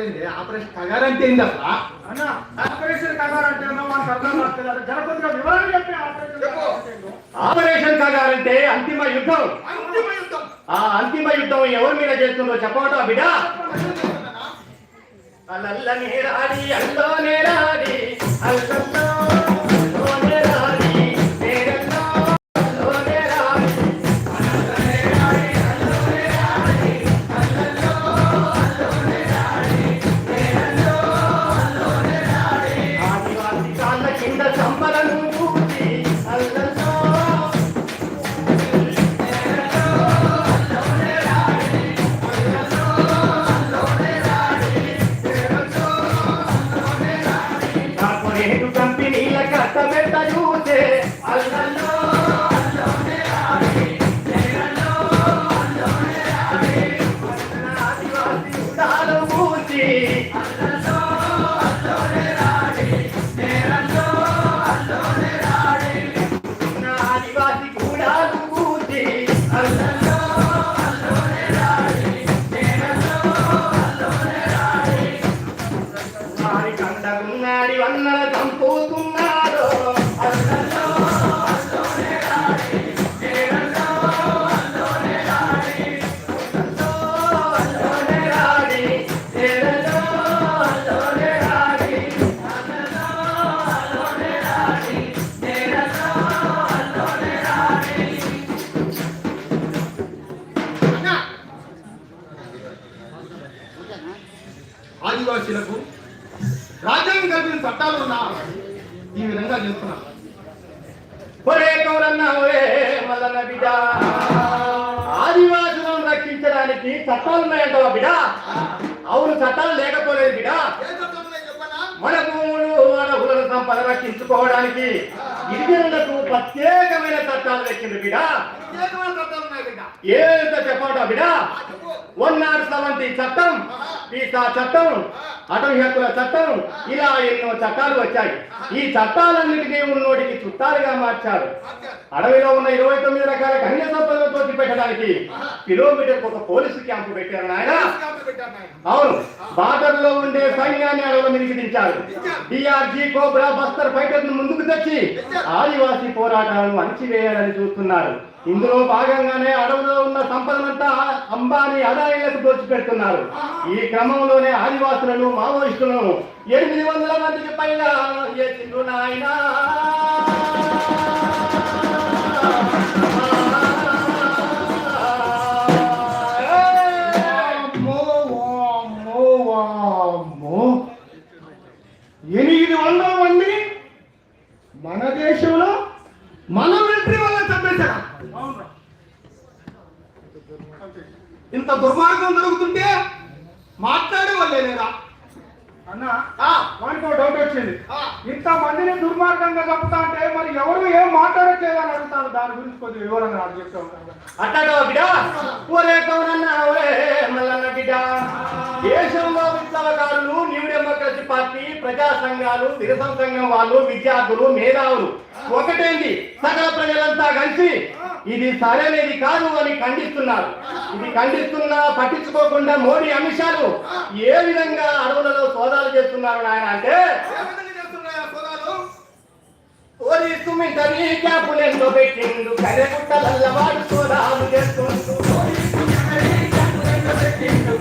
ఏంది ఆపరేషన్ కగారంటే ఏంది అసలు? అన్న ఆపరేషన్ కగారంటే మనకు అర్థం కావట్లేదు. అది జనపతిగా వివరణ చెప్పి ఆపరేషన్ కగారంటే అంతిమ యుద్ధం. అంతిమ యుద్ధం. ఆ అంతిమ యుద్ధం ఎవరి మీద చేస్తుందో చెప్పవటం బిడ్డ? అల్లల్లని రాడి అల్లోనే రాడి అల్లల్లో సంపద గిరిజనులకు ప్రత్యేక చట్టాలు తెచ్చింది బిడ్డ? ప్రత్యేకమైన చట్టాలు ఉన్నాయి బిడ్డ? ఏంటో చెప్పవటం బిడ్డ ఆ, చెప్పు వన్ నాట్ సెవెంటీ చట్టం పీసా చట్టం అటవీ హక్కుల చట్టం ఇలా ఎన్నో చట్టాలు వచ్చాయి. ఈ చట్టాలన్నిటినీ ఉన్నోటికి చుట్టాలుగా మార్చారు. అడవిలో ఉన్న ఇరవై తొమ్మిది రకాల కన్య సంపదలతో పెట్టడానికి కిలోమీటర్ ఒక పోలీసు క్యాంపు పెట్టారు నాయన. అవును బార్డర్లో ఉండే సైన్యాన్ని అడవుల మీదకి దించారు. డిఆర్జీ కోబ్రా బస్తర్ ఫైటర్ ముందుకు తెచ్చి ఆదివాసీ పోరాటాలను చేయాలని చూస్తున్నారు. ఇందులో భాగంగానే అడవులో ఉన్న సంపదనంతా అంబానీ అదాయిలకు దోచిపెడుతున్నారు. ఈ క్రమంలోనే ఆదివాసులను మావోయిస్టులను ఎనిమిది వందల మందికి పైగా నాయనా. ఎనిమిది వందల మంది మన దేశంలో మనం ఇంత దుర్మార్గం జరుగుతుంటే మాట్లాడే వాళ్ళే లేరా? అన్న ఆ, వానికి ఒక డౌట్ వచ్చింది. ఇంత మందిని దుర్మార్గంగా చంపుతా అంటే మరి ఎవరు ఏం మాట్లాడట్లేదు అని అడుగుతాను దాని గురించి కొద్దిగా వివరంగా నాకు చెప్తా ఉంటాను అట్టాడో బిడ్డ? ఒరే కౌరన్న ఒరే మల్లన్న బిడ్డ. దేశంలో విప్లవకారులు న్యూ డెమోక్రసీ పార్టీ ప్రజా సంఘాలు నిరసన సంఘం వాళ్ళు విద్యార్థులు మేధావులు. ఒకటేంది? సకల ప్రజలంతా కలిసి ఇది సరైనది కాదు అని ఖండిస్తున్నారు. ఇది ఖండిస్తున్నా పట్టించుకోకుండా మోడీ అమిషాలు ఏ విధంగా అడవులలో సోదాలు చేస్తున్నారు నాయన అంటే? ఏ విధంగా చేస్తున్నాయా సోదాలు? పోలీసు మింటని క్యాపులెందో పెట్టిండు? కరెగుట్టలల్ల వాడు సోదాలు చేస్తుండు. క్యాపులెందో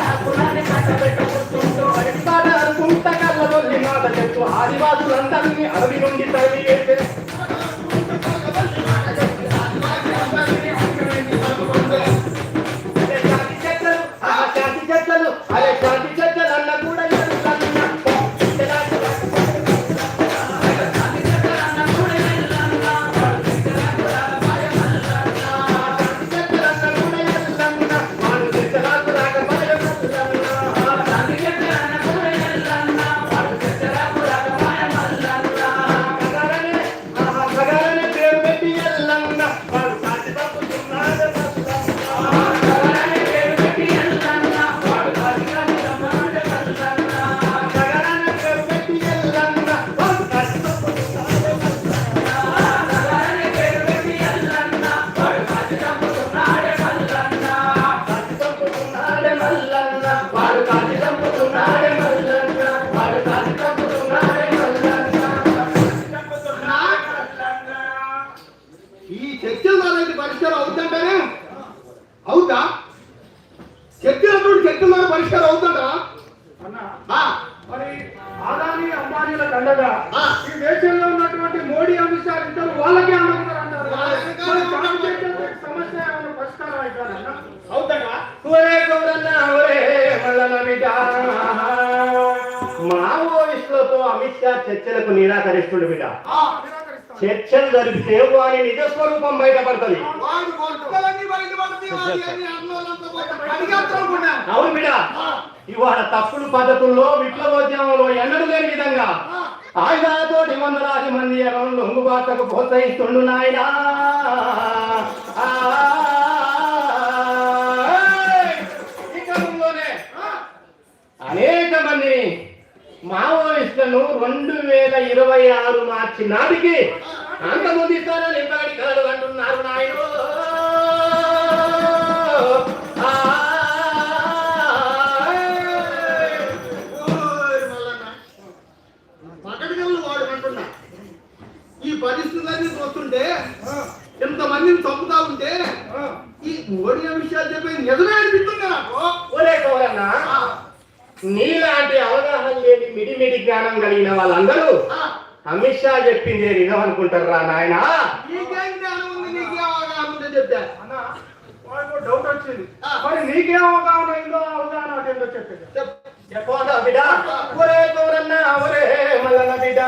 హక్కులన్నీ కట్టబెట్టి కూతుండు మాట చెప్తూ ఆదివాసులందరినీ అడవి నుండి తరిమి వేసే చెట్లను, ఆ వాని నిజ స్వరూపం బయటపడుతుంది. అవును బిడ్డ. ఇవాళ తప్పుడు పద్ధతుల్లో విప్లవోద్యమంలో ఎన్నడూ లేని విధంగా ఆయుధాలతోటి వందలాది మంది ఎగరం లొంగుబాట్లకు ప్రోత్సహిస్తుండు నాయనా. అనేక మందిని మావోయిస్టులను రెండు వేల ఇరవై ఆరు మార్చి నాటికి అంతమొందిస్తారని కాడు అంటున్నారు నాయన ఈ పరిస్థితులన్నీ చూస్తుంటే ఎంతమందిని చంపుతా ఉంటే ఈ మోడీ విషయాలు చెప్పేది నిజమే అనిపిస్తుంది నాకు. ఒరే గౌరన్న నీలాంటి అవగాహన లేని మిడిమిడి జ్ఞానం కలిగిన వాళ్ళందరూ అమిత్ షా చెప్పిందే నిజం అనుకుంటారా నాయనా? నీకేం జ్ఞానం ఉంది? నీకే అవగాహన ఉందని చెప్పా. అన్న వాళ్ళకు డౌట్ వచ్చింది. మరి నీకేం అవగాహన అయిందో అవగాహన చెప్పేది ఒరే ఒరే బిడ్డ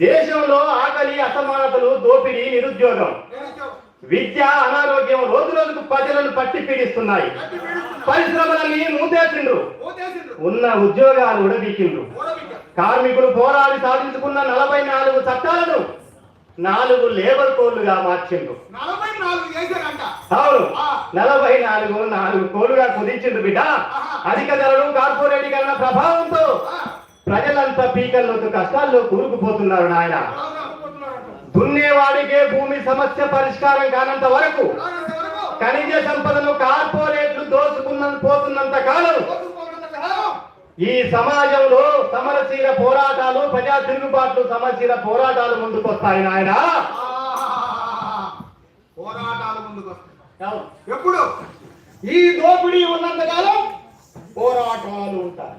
దేశంలో ఆకలి అసమానతలు దోపిడీ నిరుద్యోగం. విద్య అనారోగ్యం రోజు రోజుకు ప్రజలను పట్టి పీడిస్తున్నాయి. పరిశ్రమలన్నీ మూతేసిండ్రు. ఉన్న ఉద్యోగాలు ఉడబీకిండ్రు కార్మికులు పోరాడి సాధించుకున్న నలభై నాలుగు చట్టాలను నాలుగు లేబర్ కోడ్లుగా మార్చిండ్రు. అవును. నలభై నాలుగు నాలుగు కోలుగా కుదించింది బిడ్డ. అధిక ధరలు కార్పొరేటీకరణ ప్రభావంతో ప్రజలంతా పీకల్లోకి కష్టాల్లో కూరుకుపోతున్నారు నాయన. దున్నేవాడికే భూమి సమస్య పరిష్కారం కానంత వరకు ఖనిజ సంపదను కార్పొరేట్లు దోచుకున్న పోతున్నంత కాలం ఈ సమాజంలో సమరశీల పోరాటాలు ప్రజా తిరుగుబాట్లు సమరశీల పోరాటాలు ముందుకొస్తాయి నాయన. పోరాటాలు ముందుకు వస్తాయి ఎప్పుడు? ఈ దోపిడీ ఉన్నంత కాలం పోరాటాలు ఉంటాయి.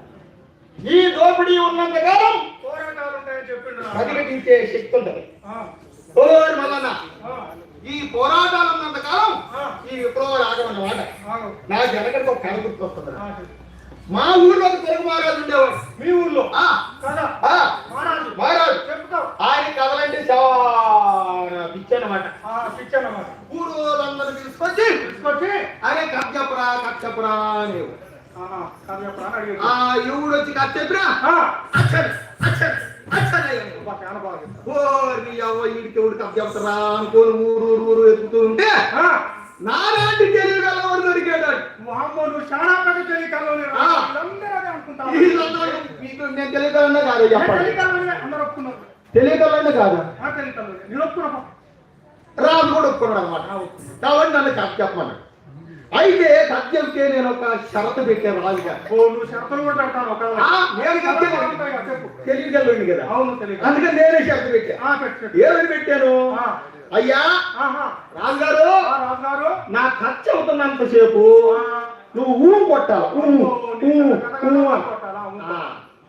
ఈ దోపిడీ ఉన్నంత కాలం పోరాటాలు ఉంటాయని చెప్పిండు. ప్రతిఘటించే శక్తి ఉంటుంది. ఓర్ మల్లన్న ఈ పోరాటాలు ఉన్నంత కాలం ఆ. ఈ విప్లవ రాగమన్నమాట ఆగు. నా జనగడికి ఒక కథ గుర్తొస్తుంది. మా ఊర్లో ఒక తెలుగు మహారాజు ఉండేవాడు మీ ఆ, మహారాజు. మహారాజు. ఆయన కథలంటే చాలా పిచ్చి అన్నమాట ఆ, పిచ్చి అన్నమాట ఊరు వాళ్ళందరూ తీసుకొచ్చి తీసుకొచ్చి. అరే కథ చెప్పరా కథ చెప్పరా. ఆ ఎవడు వచ్చి కథ ఆ, అచ్చడి. అచ్చడి అచ్చడి అని. అబ్బా, చాలా బాగా చెప్తావు. ఓ నీ అవ్వ ఈడికి ఎవడు కథ చెప్తారా అనుకోని ఊరు ఊరు ఊరు ఎత్తుతూ ఉంటే నాలాంటి తెలివి గలవాడు దొరికాడు వామ్మో, నువ్వు చాలా పెద్ద మీకు నేను కాదు చెప్పండి కాదు. రాజు కూడా ఒప్పుకున్నాడు అనమాట కాబట్టి నన్ను చెప్పమన్నాడు అయితే సత్యంకే నేను ఒక షరతు పెట్టాను రాజుగారు. ఓ నువ్వు షరతులు కూడా పెట్టాను ఒక కదా, చెప్పు. తెలియగలను కదా. అవును తెలియదు అందుకని నేనే షరతు పెట్టా. ఆ, పెట్టు, పెట్టు. ఏమని పెట్టాను? అయ్యా. రాజుగారు ఆ, రాజు గారు నా ఖర్చు అవుతున్నంత సేపు నువ్వు ఊ కొట్టాలి? ఊ. కొట్టాలా?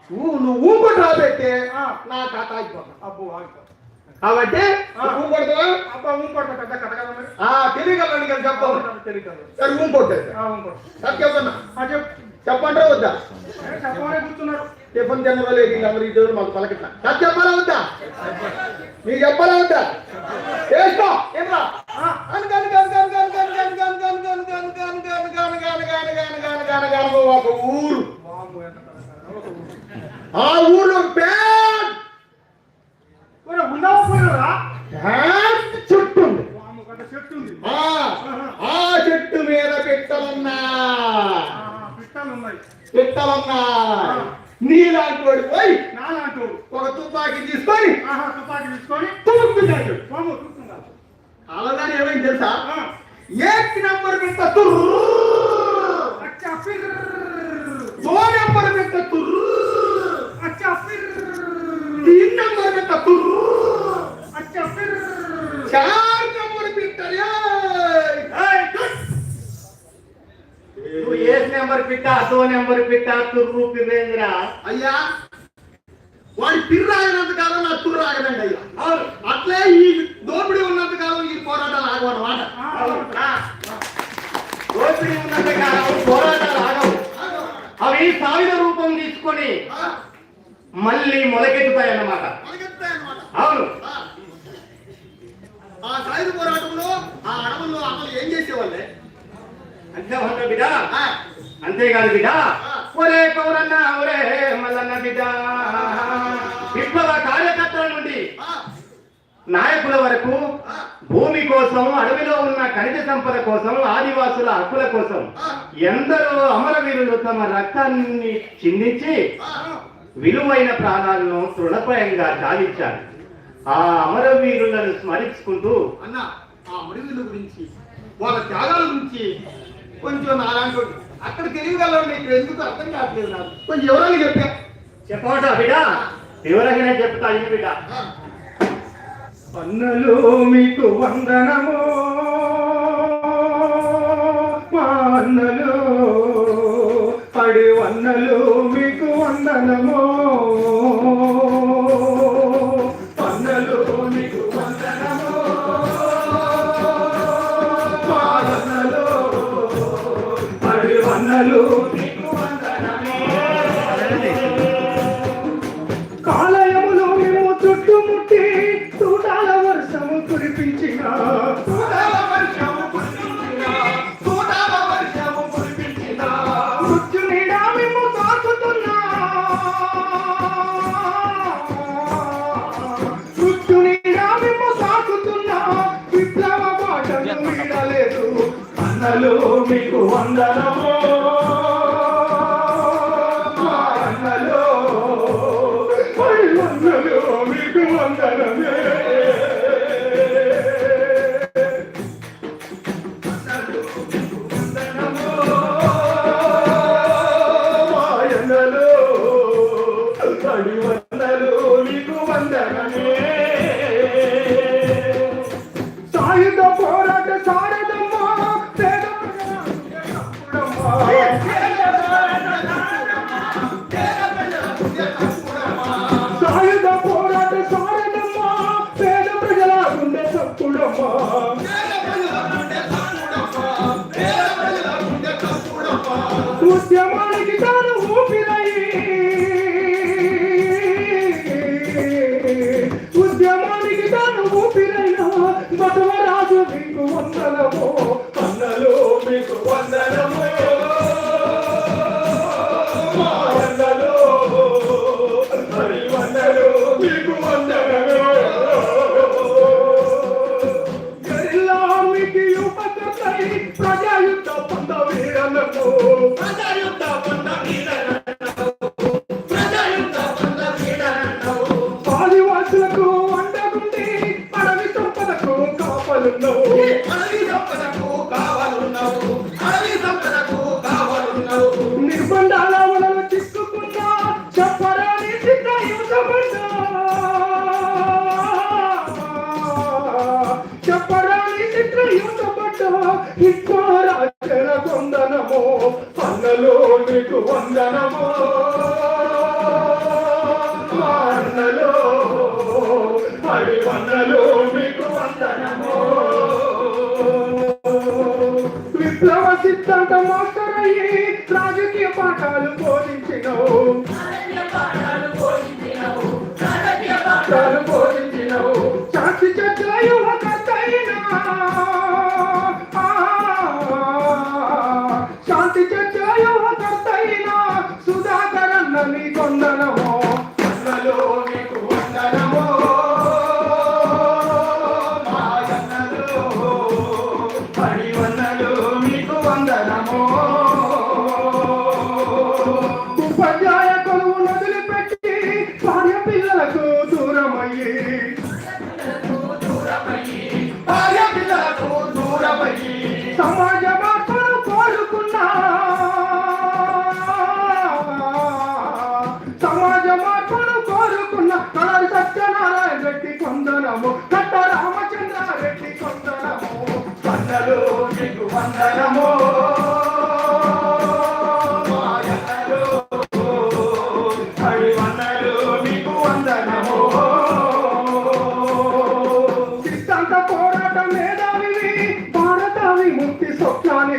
నువ్వు ఊ కొట్టా పెట్టే. నా కథ అయిపోతా అబ్బో, ఆగిపో. కాబట్టి ఆ. ఊ కొడతావా అబ్బా, ఊ కొడతా, పెద్ద కథ కదా మరి. ఆ తెలియగలను కదా చెప్పాలి కదా. సరే ఊ కొట్టేది ఆ, ఊ కొట్టు. సత్యపన్నా ఆ, చెప్పు. చెప్పంటారా వద్దా చెప్పమనే కూర్చున్నారు టిఫిన్ తినవలే వీళ్ళందరూ ఇద్దరు మాకు పలకట్లా నాకు చెప్పాలా వద్దా నీకు చెప్పాలా వద్దా చేసుకో ఏమరా ఒక ఊరు. ఒక ఊరు. ఆ ఊర్లో పేద ఒరే, ఉన్నావా పోయినారా? పెద్ద చెట్టు ఉంది. వామ్మో, పెద్ద చెట్టు ఉంది. ఆ ఆ చెట్టు మీద పెట్టలున్నా. పెట్టలున్నా. నీలాంటి వాడు పోయి నాలాంటి ఒక తుపాకీ తీసుకొని తుపాకీ తీసుకొని చూస్తుందా? అలాగని ఏమైంది తెలుసా ఏక్ నంబర్ పెట్ట దో నంబర్ పెట్ట తుర్రు అచ్చా ఫిర్ చార్ నెంబర్ పెట్టారా నువ్వు ఏ నెంబర్ పిట్ట అదో నెంబర్ పిట్ట తుర్రు పిర్రేంద్ర అయ్యా వాడి పిర్రాగినంత కాలం నా తుర్రు ఆగదండి అయ్యా. అట్లే ఈ దోపిడీ ఉన్నంత కాలం ఈ పోరాటాలు ఆగవన్నమాట. దోపిడీ ఉన్నంత కాలం పోరాటాలు ఆగవు. అవి సాయుధ రూపం తీసుకొని మళ్ళీ మొలకెత్తుతాయి అన్నమాట అవును. ఆ సాయుధ పోరాటంలో ఆ అడవుల్లో అమలు ఏం చేసేవాళ్ళే? అంతే ఉందా బిడ్డ అంతేకాదు బిడ్డ. ఒరే కౌరన్న ఒరే మల్లన్న బిడ్డ. విప్లవ కార్యకర్తల నుండి నాయకుల వరకు భూమి కోసం అడవిలో ఉన్న ఖనిజ సంపద కోసం ఆదివాసుల హక్కుల కోసం ఎందరో అమరవీరులు తమ రక్తాన్ని చిందించి విలువైన ప్రాణాలను తృణప్రాయంగా సాధించారు ఆ అమరవీరులను స్మరించుకుంటూ అన్న ఆ అమరవీరుల గురించి వాళ్ళ త్యాగాల గురించి కొంచెం నాలాంటి అక్కడ తెలియగలను ఇక్కడ ఎందుకు అర్థం కావట్లేదు నాకు. కొంచెం వివరాలు చెప్పా? చెప్పవటా బిడ్డ. వివరంగానే చెప్తా ఇది బిడ్డ. ఆ, అన్నలు మీకు వందనము మా అన్నలు మీకు ఇష్టారాచన కొందనము అన్నలో నీకు వందనము. అన్నలో అవి వందలో మీకు వందనము. విప్లవ సిద్ధాంత మాస్టర్ అయ్యి రాజకీయ పాఠాలు బోధించినవు.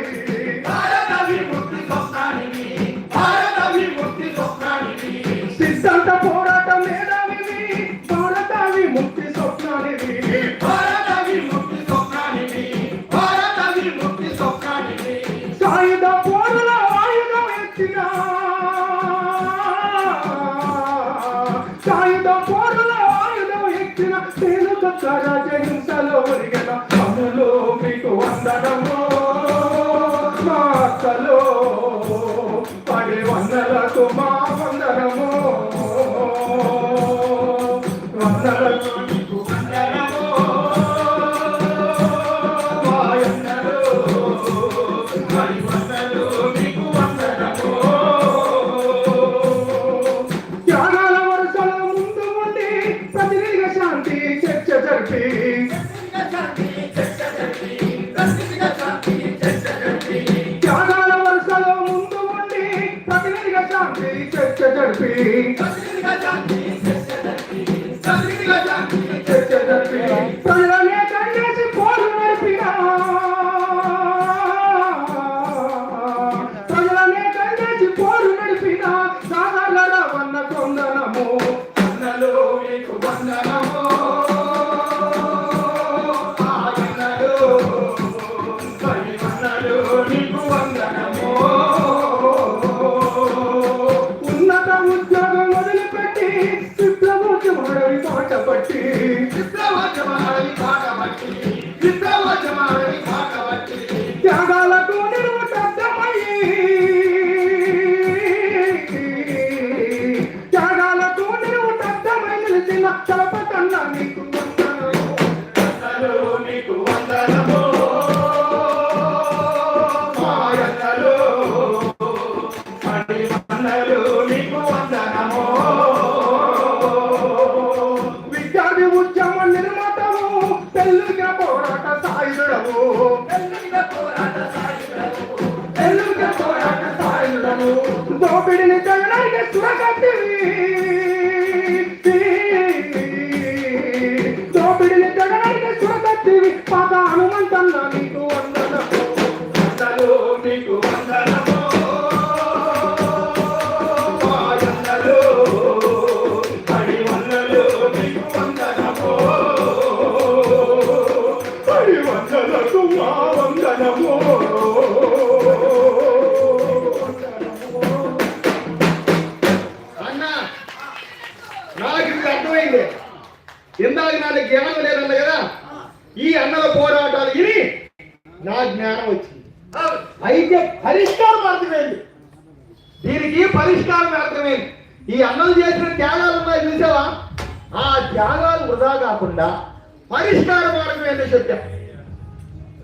Hare Krishna. see.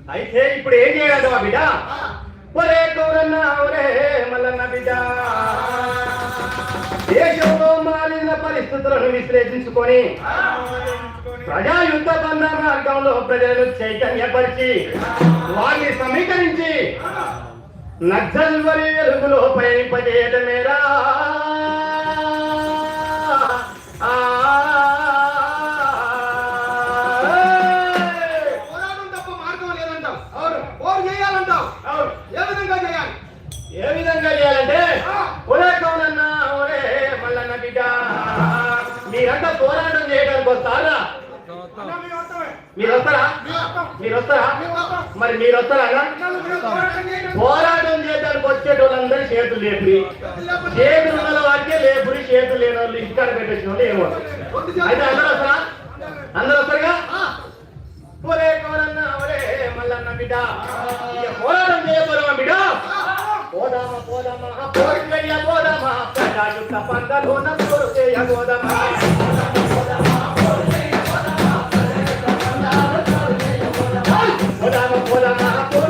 అయితే ఇప్పుడు ఏం చేయాలి ఆ బిడ్డ? ఒరే గౌరన్న ఒరే మల్లన్న బిడ్డ. దేశంలో మారిన పరిస్థితులను విశ్లేషించుకొని ప్రజా యుద్ధ బంధ మార్గంలో ప్రజలను చైతన్యపరిచి వారిని సమీకరించి నక్సల్ వరి వెలుగులో పయనింపజేయటమేరా చేయాలంటే ఒరే కౌనన్న ఒరే మల్లన్న బిడ్డ మీరంతా పోరాటం చేయడానికి వస్తారా? మీరు వస్తారా మీరు వస్తారా మరి మీరు వస్తారా పోరాటం చేయండి. చేయడానికి వచ్చేటోళ్ళందరూ చేతులు లేపురి. చేతులు ఉన్న వారికే లేపురి చేతులు లేని వాళ్ళు ఇంటికాడ పెట్టేసిన వాళ్ళు ఏమో. అయితే అందరూ వస్తారా? అందరూ వస్తారుగా? ఒరే కౌనన్న ఒరే మల్లన్న బిడ్డ పోరాటం చేయబోరా బిడ్డ? పోదామా పోదామా పోరుగయ్య పోదామా ప్రజాయుద్ధ పంటలోన పోరు చేయ పోదామా పోదామా పోదామా పోరు చేయ పోదామా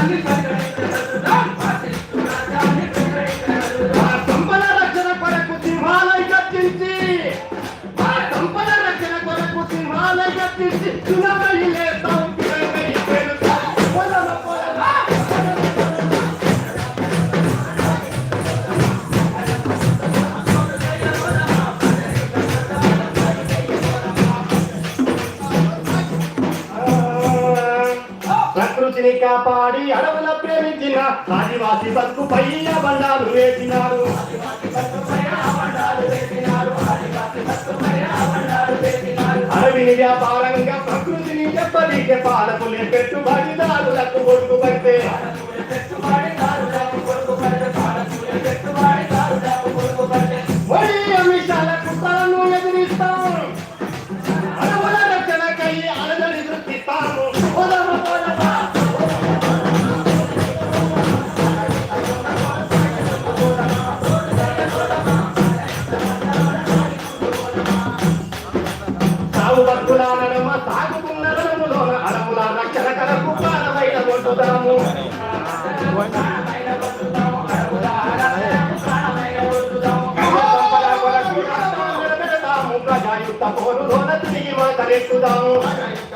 ఆ కంపెనీ వ్యాపారంగా ప్రకృతిని దెబ్బతీసే పాలకులే పెట్టుబడిదారులకు ఒడుగు పడితే మాటలెత్తుదాము ప్రజాయుక్త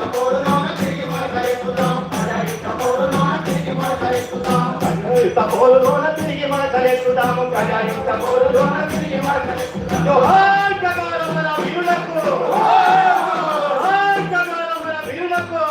పోరులోన తిరిగి మాటలెత్తుదాము ప్రజాయుక్త పోరులోన తిరిగి వీరులకు వీరులకు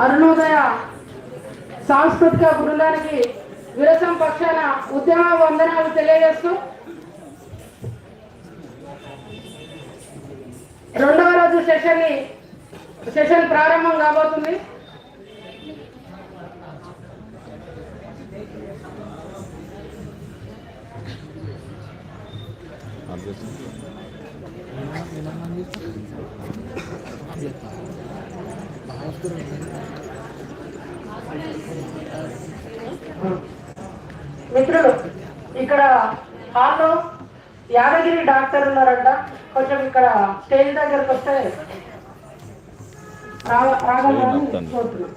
అరుణోదయ సాంస్కృతిక బృందానికి విరసం పక్షాన ఉద్యమ వందనాలు తెలియజేస్తూ రెండవ రోజు సెషన్ సెషన్ ప్రారంభం కాబోతుంది. మిత్రులు ఇక్కడ హాల్లో యాదగిరి డాక్టర్ ఉన్నారంట. కొంచెం ఇక్కడ స్టేజ్ దగ్గరకు వస్తే రాగ రాగలరని కోరుతున్నాం